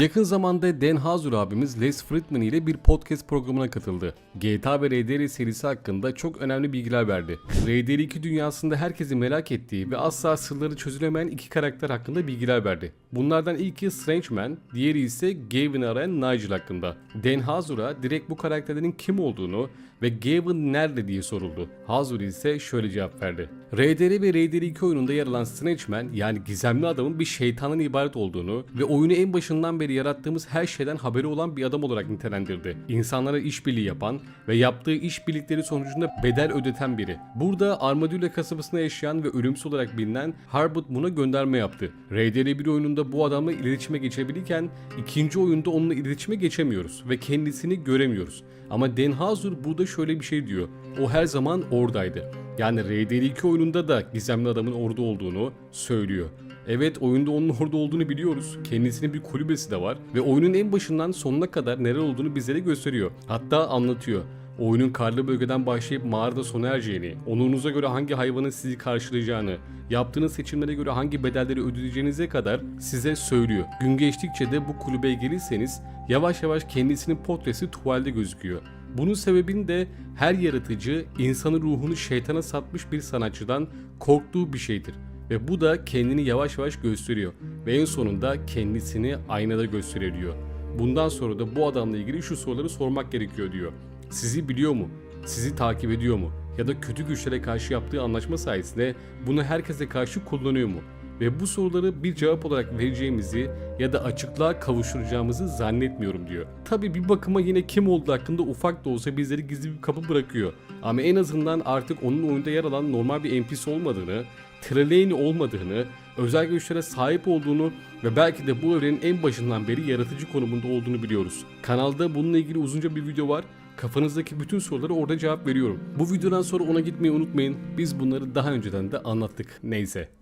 Yakın zamanda Dan Hazur abimiz Les Friedman ile bir podcast programına katıldı. GTA ve RDR serisi hakkında çok önemli bilgiler verdi. RDR 2 dünyasında herkesin merak ettiği ve asla sırları çözülemeyen iki karakter hakkında bilgiler verdi. Bunlardan ilki Strange Man, diğeri ise Gavin arayan Nigel hakkında. Dan Hazur'a direkt bu karakterlerin kim olduğunu ve Gavin nerede diye soruldu. Hazur ise şöyle cevap verdi. RDR ve RDR 2 oyununda yer alan Strange Man yani gizemli adamın bir şeytanın ibaret olduğunu ve oyunu en başından beri yarattığımız her şeyden haberi olan bir adam olarak nitelendirdi. İnsanlara işbirliği yapan ve yaptığı işbirlikleri sonucunda bedel ödeten biri. Burada Armadillo kasabasında yaşayan ve ölümsüz olarak bilinen Harbut Moon'a gönderme yaptı. RDR 1 oyununda bu adamla iletişime geçebilirken ikinci oyunda onunla iletişime geçemiyoruz ve kendisini göremiyoruz. Ama Den Hazur burada şöyle bir şey diyor. O her zaman oradaydı. Yani RDR2 oyununda da gizemli adamın orada olduğunu söylüyor. Evet oyunda onun orada olduğunu biliyoruz. Kendisinin bir kulübesi de var. Ve oyunun en başından sonuna kadar neler olduğunu bizlere gösteriyor. Hatta anlatıyor. Oyunun karlı bölgeden başlayıp mağarada sona ereceğini, onurunuza göre hangi hayvanın sizi karşılayacağını, yaptığınız seçimlere göre hangi bedelleri ödeyeceğinize kadar size söylüyor. Gün geçtikçe de bu kulübe gelirseniz yavaş yavaş kendisinin portresi tuvalde gözüküyor. Bunun sebebini de her yaratıcı insanın ruhunu şeytana satmış bir sanatçıdan korktuğu bir şeydir. Ve bu da kendini yavaş yavaş gösteriyor. Ve en sonunda kendisini aynada gösteriyor. Bundan sonra da bu adamla ilgili şu soruları sormak gerekiyor diyor. Sizi biliyor mu? Sizi takip ediyor mu? Ya da kötü güçlere karşı yaptığı anlaşma sayesinde bunu herkese karşı kullanıyor mu? Ve bu soruları bir cevap olarak vereceğimizi ya da açıklığa kavuşturacağımızı zannetmiyorum diyor. Tabi bir bakıma yine kim olduğu hakkında ufak da olsa bizleri gizli bir kapı bırakıyor. Ama en azından artık onun oyunda yer alan normal bir NPC olmadığını, Trelane olmadığını, özel güçlere sahip olduğunu ve belki de bu evrenin en başından beri yaratıcı konumunda olduğunu biliyoruz. Kanalda bununla ilgili uzunca bir video var. Kafanızdaki bütün sorulara orada cevap veriyorum. Bu videodan sonra ona gitmeyi unutmayın. Biz bunları daha önceden de anlattık. Neyse.